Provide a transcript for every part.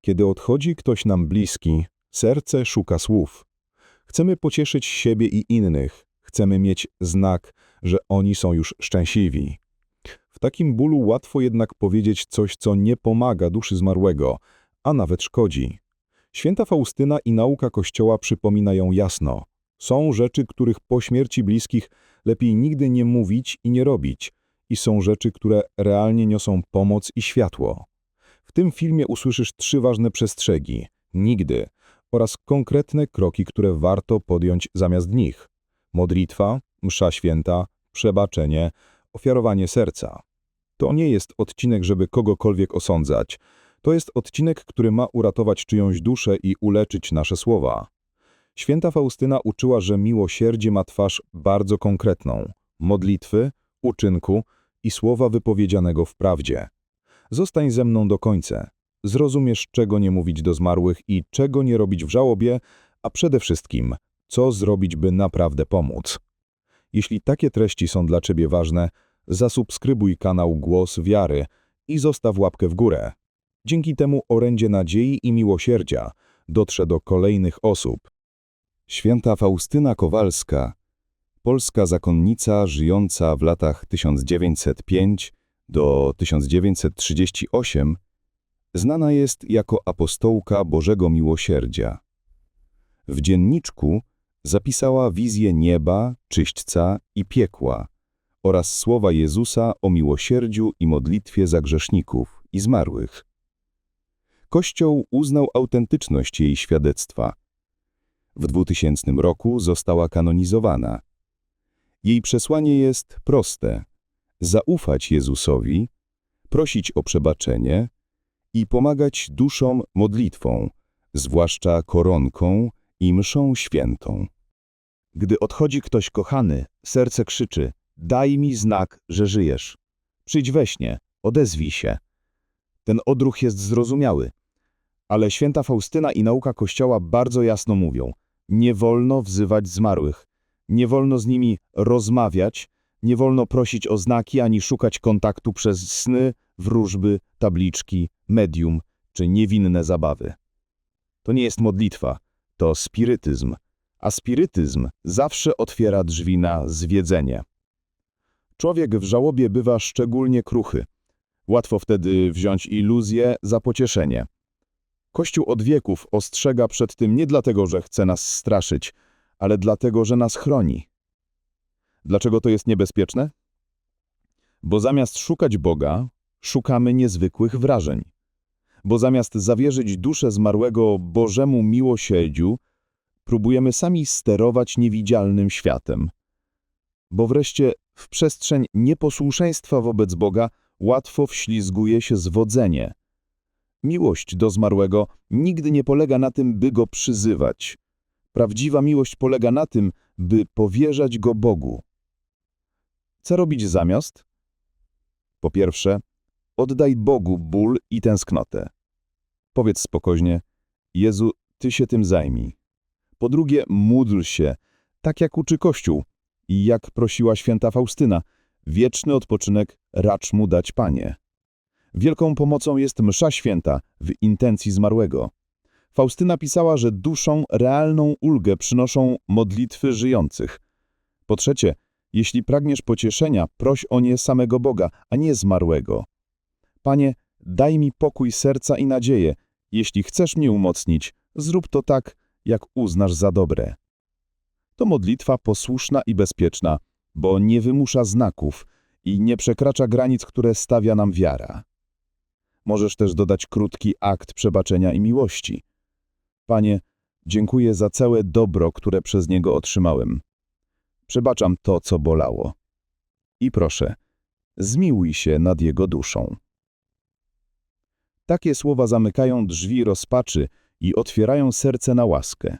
Kiedy odchodzi ktoś nam bliski, serce szuka słów. Chcemy pocieszyć siebie i innych, chcemy mieć znak, że oni są już szczęśliwi. W takim bólu łatwo jednak powiedzieć coś, co nie pomaga duszy zmarłego, a nawet szkodzi. Święta Faustyna i nauka Kościoła przypominają jasno. Są rzeczy, których po śmierci bliskich lepiej nigdy nie mówić i nie robić, i są rzeczy, które realnie niosą pomoc i światło. W tym filmie usłyszysz trzy ważne przestrzegi – nigdy oraz konkretne kroki, które warto podjąć zamiast nich. Modlitwa, msza święta, przebaczenie, ofiarowanie serca. To nie jest odcinek, żeby kogokolwiek osądzać. To jest odcinek, który ma uratować czyjąś duszę i uleczyć nasze słowa. Święta Faustyna uczyła, że miłosierdzie ma twarz bardzo konkretną – modlitwy, uczynku i słowa wypowiedzianego w prawdzie. Zostań ze mną do końca. Zrozumiesz, czego nie mówić do zmarłych i czego nie robić w żałobie, a przede wszystkim, co zrobić, by naprawdę pomóc. Jeśli takie treści są dla Ciebie ważne, zasubskrybuj kanał Głos Wiary i zostaw łapkę w górę. Dzięki temu orędzie nadziei i miłosierdzia dotrze do kolejnych osób. Święta Faustyna Kowalska, polska zakonnica żyjąca w latach 1905 do 1938, znana jest jako apostołka Bożego Miłosierdzia. W dzienniczku zapisała wizję nieba, czyśćca i piekła oraz słowa Jezusa o miłosierdziu i modlitwie za grzeszników i zmarłych. Kościół uznał autentyczność jej świadectwa. W 2000 roku została kanonizowana. Jej przesłanie jest proste: zaufać Jezusowi, prosić o przebaczenie i pomagać duszom modlitwą, zwłaszcza koronką i mszą świętą. Gdy odchodzi ktoś kochany, serce krzyczy: Daj mi znak, że żyjesz. Przyjdź we śnie, odezwij się. Ten odruch jest zrozumiały. Ale święta Faustyna i nauka Kościoła bardzo jasno mówią: nie wolno wzywać zmarłych, nie wolno z nimi rozmawiać, nie wolno prosić o znaki ani szukać kontaktu przez sny, wróżby, tabliczki, medium czy niewinne zabawy. To nie jest modlitwa, to spirytyzm, a spirytyzm zawsze otwiera drzwi na zwiedzenie. Człowiek w żałobie bywa szczególnie kruchy. Łatwo wtedy wziąć iluzję za pocieszenie. Kościół od wieków ostrzega przed tym nie dlatego, że chce nas straszyć, ale dlatego, że nas chroni. Dlaczego to jest niebezpieczne? Bo zamiast szukać Boga, szukamy niezwykłych wrażeń. Bo zamiast zawierzyć duszę zmarłego Bożemu miłosierdziu, próbujemy sami sterować niewidzialnym światem. Bo wreszcie w przestrzeń nieposłuszeństwa wobec Boga łatwo wślizguje się zwodzenie. Miłość do zmarłego nigdy nie polega na tym, by go przyzywać. Prawdziwa miłość polega na tym, by powierzać go Bogu. Co robić zamiast? Po pierwsze, oddaj Bogu ból i tęsknotę. Powiedz spokojnie, Jezu, Ty się tym zajmij. Po drugie, módl się, tak jak uczy Kościół i jak prosiła święta Faustyna, wieczny odpoczynek racz mu dać Panie. Wielką pomocą jest msza święta w intencji zmarłego. Faustyna pisała, że duszą realną ulgę przynoszą modlitwy żyjących. Po trzecie, jeśli pragniesz pocieszenia, proś o nie samego Boga, a nie zmarłego. Panie, daj mi pokój serca i nadzieję. Jeśli chcesz mnie umocnić, zrób to tak, jak uznasz za dobre. To modlitwa posłuszna i bezpieczna, bo nie wymusza znaków i nie przekracza granic, które stawia nam wiara. Możesz też dodać krótki akt przebaczenia i miłości. Panie, dziękuję za całe dobro, które przez Niego otrzymałem. Przebaczam to, co bolało. I proszę, zmiłuj się nad Jego duszą. Takie słowa zamykają drzwi rozpaczy i otwierają serce na łaskę.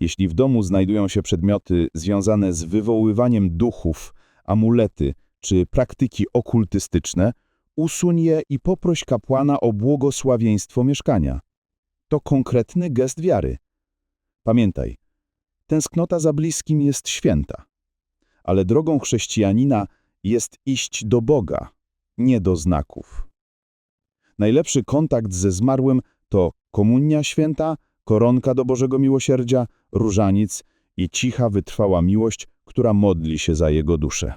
Jeśli w domu znajdują się przedmioty związane z wywoływaniem duchów, amulety czy praktyki okultystyczne, usuń je i poproś kapłana o błogosławieństwo mieszkania. To konkretny gest wiary. Pamiętaj, tęsknota za bliskim jest święta, ale drogą chrześcijanina jest iść do Boga, nie do znaków. Najlepszy kontakt ze zmarłym to komunia święta, koronka do Bożego Miłosierdzia, różaniec i cicha, wytrwała miłość, która modli się za jego duszę.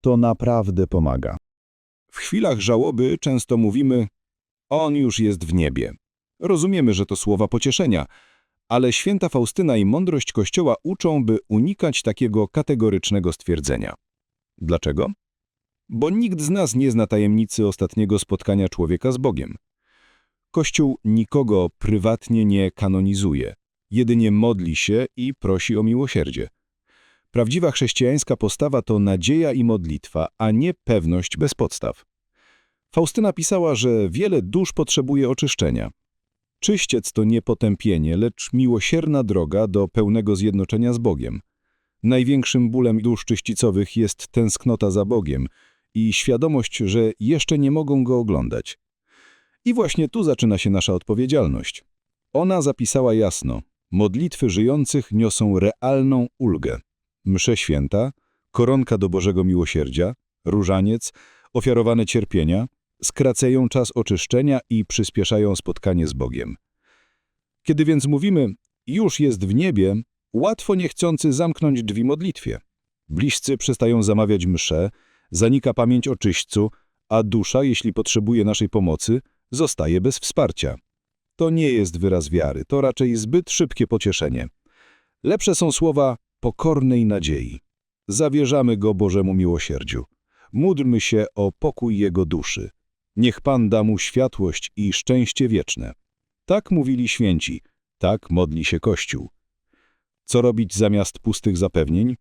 To naprawdę pomaga. W chwilach żałoby często mówimy, on już jest w niebie. Rozumiemy, że to słowa pocieszenia, ale święta Faustyna i mądrość Kościoła uczą, by unikać takiego kategorycznego stwierdzenia. Dlaczego? Bo nikt z nas nie zna tajemnicy ostatniego spotkania człowieka z Bogiem. Kościół nikogo prywatnie nie kanonizuje, jedynie modli się i prosi o miłosierdzie. Prawdziwa chrześcijańska postawa to nadzieja i modlitwa, a nie pewność bez podstaw. Faustyna pisała, że wiele dusz potrzebuje oczyszczenia. Czyściec to nie potępienie, lecz miłosierna droga do pełnego zjednoczenia z Bogiem. Największym bólem dusz czyścicowych jest tęsknota za Bogiem i świadomość, że jeszcze nie mogą Go oglądać. I właśnie tu zaczyna się nasza odpowiedzialność. Ona zapisała jasno, modlitwy żyjących niosą realną ulgę. Msze święta, koronka do Bożego Miłosierdzia, różaniec, ofiarowane cierpienia skracają czas oczyszczenia i przyspieszają spotkanie z Bogiem. Kiedy więc mówimy, już jest w niebie, łatwo niechcący zamknąć drzwi modlitwie. Bliscy przestają zamawiać msze, zanika pamięć o czyśćcu, a dusza, jeśli potrzebuje naszej pomocy, zostaje bez wsparcia. To nie jest wyraz wiary, to raczej zbyt szybkie pocieszenie. Lepsze są słowa pokornej nadziei. Zawierzamy go Bożemu miłosierdziu. Módlmy się o pokój jego duszy. Niech Pan da mu światłość i szczęście wieczne. Tak mówili święci, tak modli się Kościół. Co robić zamiast pustych zapewnień?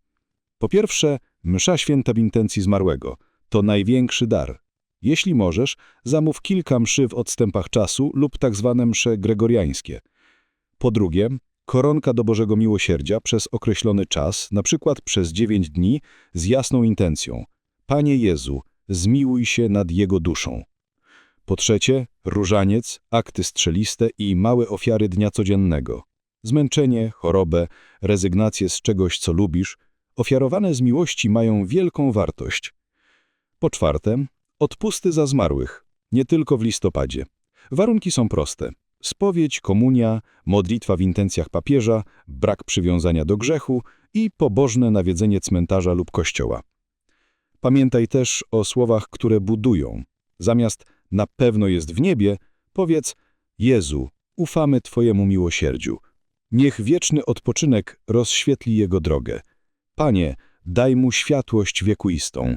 Po pierwsze, msza święta w intencji zmarłego. To największy dar. Jeśli możesz, zamów kilka mszy w odstępach czasu lub tak zwane msze gregoriańskie. Po drugie, koronka do Bożego Miłosierdzia przez określony czas, na przykład przez dziewięć dni, z jasną intencją. Panie Jezu, zmiłuj się nad Jego duszą. Po trzecie, różaniec, akty strzeliste i małe ofiary dnia codziennego. Zmęczenie, chorobę, rezygnację z czegoś, co lubisz, ofiarowane z miłości mają wielką wartość. Po czwarte, odpusty za zmarłych, nie tylko w listopadzie. Warunki są proste. Spowiedź, komunia, modlitwa w intencjach papieża, brak przywiązania do grzechu i pobożne nawiedzenie cmentarza lub kościoła. Pamiętaj też o słowach, które budują. Zamiast na pewno jest w niebie, powiedz Jezu, ufamy Twojemu miłosierdziu. Niech wieczny odpoczynek rozświetli jego drogę. Panie, daj mu światłość wiekuistą.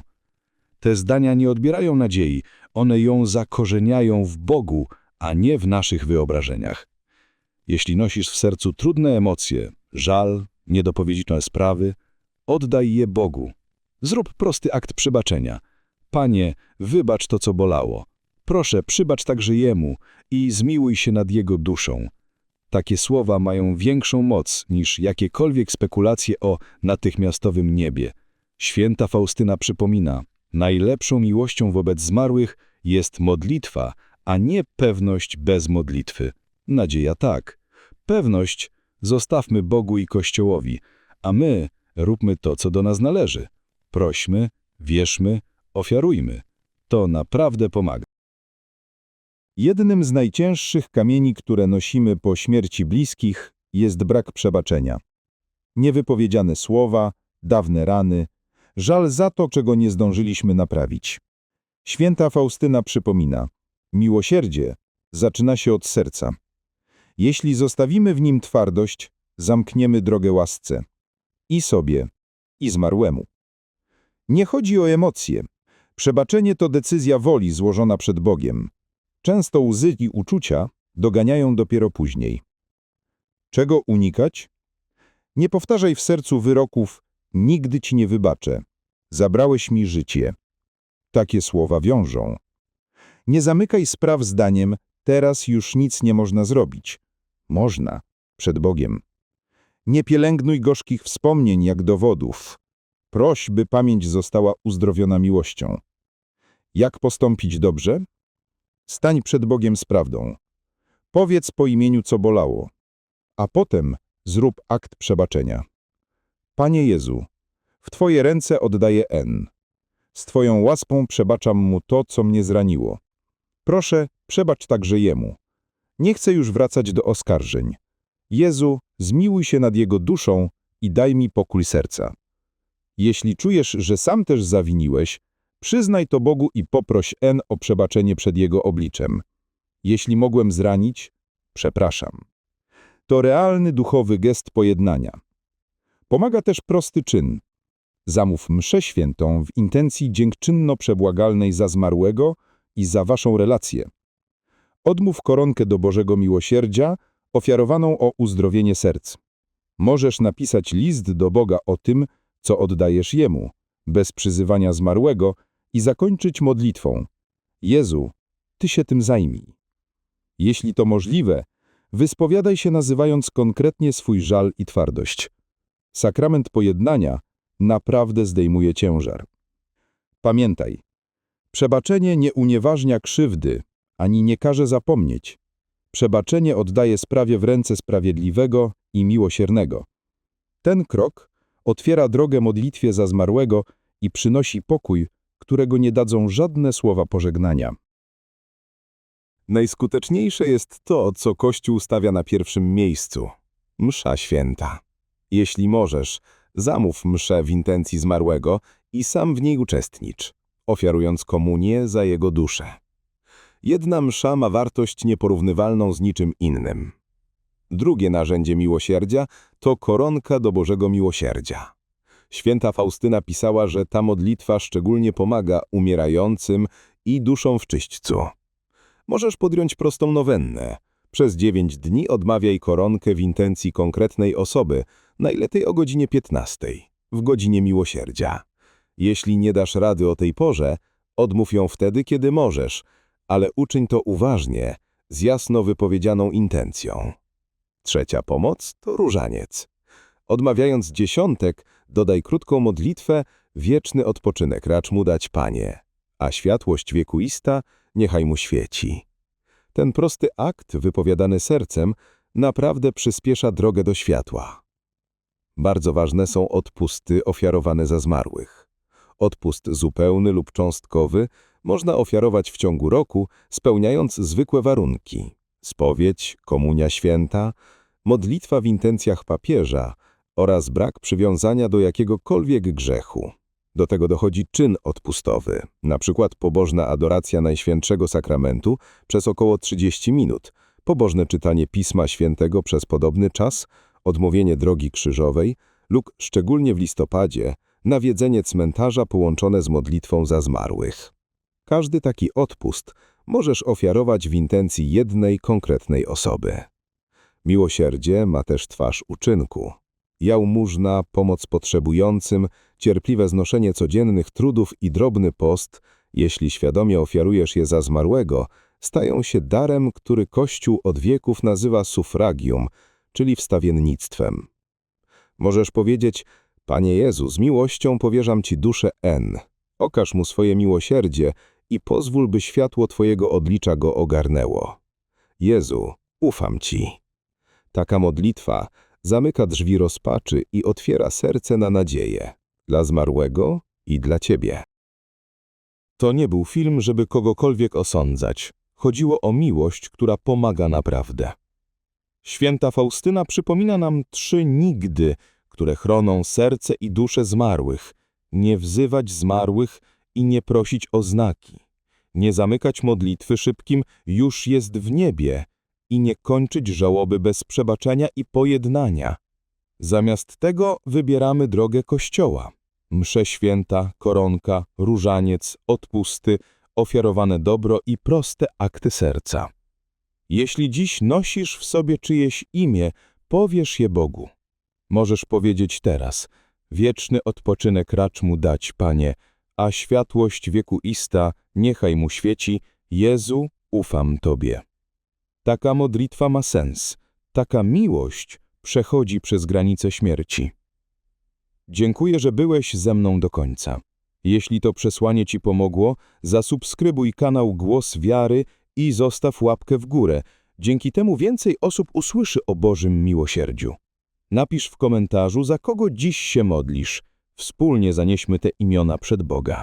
Te zdania nie odbierają nadziei, one ją zakorzeniają w Bogu, a nie w naszych wyobrażeniach. Jeśli nosisz w sercu trudne emocje, żal, niedopowiedziane sprawy, oddaj je Bogu. Zrób prosty akt przebaczenia. Panie, wybacz to, co bolało. Proszę, przybacz także Jemu i zmiłuj się nad Jego duszą. Takie słowa mają większą moc niż jakiekolwiek spekulacje o natychmiastowym niebie. Święta Faustyna przypomina, najlepszą miłością wobec zmarłych jest modlitwa, a nie pewność bez modlitwy. Nadzieja tak. Pewność zostawmy Bogu i Kościołowi, a my róbmy to, co do nas należy. Prośmy, wierzmy, ofiarujmy. To naprawdę pomaga. Jednym z najcięższych kamieni, które nosimy po śmierci bliskich, jest brak przebaczenia. Niewypowiedziane słowa, dawne rany, żal za to, czego nie zdążyliśmy naprawić. Święta Faustyna przypomina, miłosierdzie zaczyna się od serca. Jeśli zostawimy w nim twardość, zamkniemy drogę łasce. I sobie, i zmarłemu. Nie chodzi o emocje. Przebaczenie to decyzja woli złożona przed Bogiem. Często łzy i uczucia doganiają dopiero później. Czego unikać? Nie powtarzaj w sercu wyroków nigdy ci nie wybaczę. Zabrałeś mi życie. Takie słowa wiążą. Nie zamykaj spraw zdaniem teraz już nic nie można zrobić. Można, przed Bogiem. Nie pielęgnuj gorzkich wspomnień jak dowodów. Proś, by pamięć została uzdrowiona miłością. Jak postąpić dobrze? Stań przed Bogiem z prawdą. Powiedz po imieniu, co bolało, a potem zrób akt przebaczenia. Panie Jezu, w Twoje ręce oddaję N. Z Twoją łaską przebaczam mu to, co mnie zraniło. Proszę, przebacz także jemu. Nie chcę już wracać do oskarżeń. Jezu, zmiłuj się nad jego duszą i daj mi pokój serca. Jeśli czujesz, że sam też zawiniłeś, przyznaj to Bogu i poproś N o przebaczenie przed jego obliczem. Jeśli mogłem zranić, przepraszam. To realny duchowy gest pojednania. Pomaga też prosty czyn. Zamów mszę świętą w intencji dziękczynno-przebłagalnej za zmarłego i za waszą relację. Odmów koronkę do Bożego Miłosierdzia, ofiarowaną o uzdrowienie serc. Możesz napisać list do Boga o tym, co oddajesz Jemu, bez przyzywania zmarłego i zakończyć modlitwą. Jezu, Ty się tym zajmij. Jeśli to możliwe, wyspowiadaj się nazywając konkretnie swój żal i twardość. Sakrament pojednania naprawdę zdejmuje ciężar. Pamiętaj, przebaczenie nie unieważnia krzywdy, ani nie każe zapomnieć. Przebaczenie oddaje sprawie w ręce sprawiedliwego i miłosiernego. Ten krok otwiera drogę modlitwie za zmarłego i przynosi pokój, którego nie dadzą żadne słowa pożegnania. Najskuteczniejsze jest to, co Kościół stawia na pierwszym miejscu – msza święta. Jeśli możesz, zamów mszę w intencji zmarłego i sam w niej uczestnicz, ofiarując komunię za jego duszę. Jedna msza ma wartość nieporównywalną z niczym innym. Drugie narzędzie miłosierdzia to koronka do Bożego Miłosierdzia. Święta Faustyna pisała, że ta modlitwa szczególnie pomaga umierającym i duszom w czyśćcu. Możesz podjąć prostą nowennę. Przez dziewięć dni odmawiaj koronkę w intencji konkretnej osoby, najlepiej o godzinie 15, w godzinie miłosierdzia. Jeśli nie dasz rady o tej porze, odmów ją wtedy, kiedy możesz, ale uczyń to uważnie, z jasno wypowiedzianą intencją. Trzecia pomoc to różaniec. Odmawiając dziesiątek, dodaj krótką modlitwę Wieczny odpoczynek racz mu dać Panie, a światłość wiekuista niechaj mu świeci. Ten prosty akt, wypowiadany sercem, naprawdę przyspiesza drogę do światła. Bardzo ważne są odpusty ofiarowane za zmarłych. Odpust zupełny lub cząstkowy można ofiarować w ciągu roku, spełniając zwykłe warunki. Spowiedź, komunia święta, modlitwa w intencjach papieża oraz brak przywiązania do jakiegokolwiek grzechu. Do tego dochodzi czyn odpustowy, na przykład pobożna adoracja Najświętszego Sakramentu przez około 30 minut, pobożne czytanie Pisma Świętego przez podobny czas, odmówienie drogi krzyżowej lub, szczególnie w listopadzie, nawiedzenie cmentarza połączone z modlitwą za zmarłych. Każdy taki odpust możesz ofiarować w intencji jednej konkretnej osoby. Miłosierdzie ma też twarz uczynku. Jałmużna, pomoc potrzebującym, cierpliwe znoszenie codziennych trudów i drobny post, jeśli świadomie ofiarujesz je za zmarłego, stają się darem, który Kościół od wieków nazywa sufragium, czyli wstawiennictwem. Możesz powiedzieć, Panie Jezu, z miłością powierzam Ci duszę N. Okaż mu swoje miłosierdzie i pozwól, by światło Twojego odlicza go ogarnęło. Jezu, ufam Ci. Taka modlitwa zamyka drzwi rozpaczy i otwiera serce na nadzieję dla zmarłego i dla Ciebie. To nie był film, żeby kogokolwiek osądzać. Chodziło o miłość, która pomaga naprawdę. Święta Faustyna przypomina nam trzy nigdy, które chroną serce i duszę zmarłych. Nie wzywać zmarłych i nie prosić o znaki. Nie zamykać modlitwy szybkim już jest w niebie i nie kończyć żałoby bez przebaczenia i pojednania. Zamiast tego wybieramy drogę Kościoła. Msze święta, koronka, różaniec, odpusty, ofiarowane dobro i proste akty serca. Jeśli dziś nosisz w sobie czyjeś imię, powiesz je Bogu. Możesz powiedzieć teraz, wieczny odpoczynek racz mu dać, Panie, a światłość wiekuista niechaj mu świeci, Jezu, ufam Tobie. Taka modlitwa ma sens, taka miłość przechodzi przez granice śmierci. Dziękuję, że byłeś ze mną do końca. Jeśli to przesłanie Ci pomogło, zasubskrybuj kanał Głos Wiary i zostaw łapkę w górę. Dzięki temu więcej osób usłyszy o Bożym miłosierdziu. Napisz w komentarzu, za kogo dziś się modlisz. Wspólnie zanieśmy te imiona przed Boga.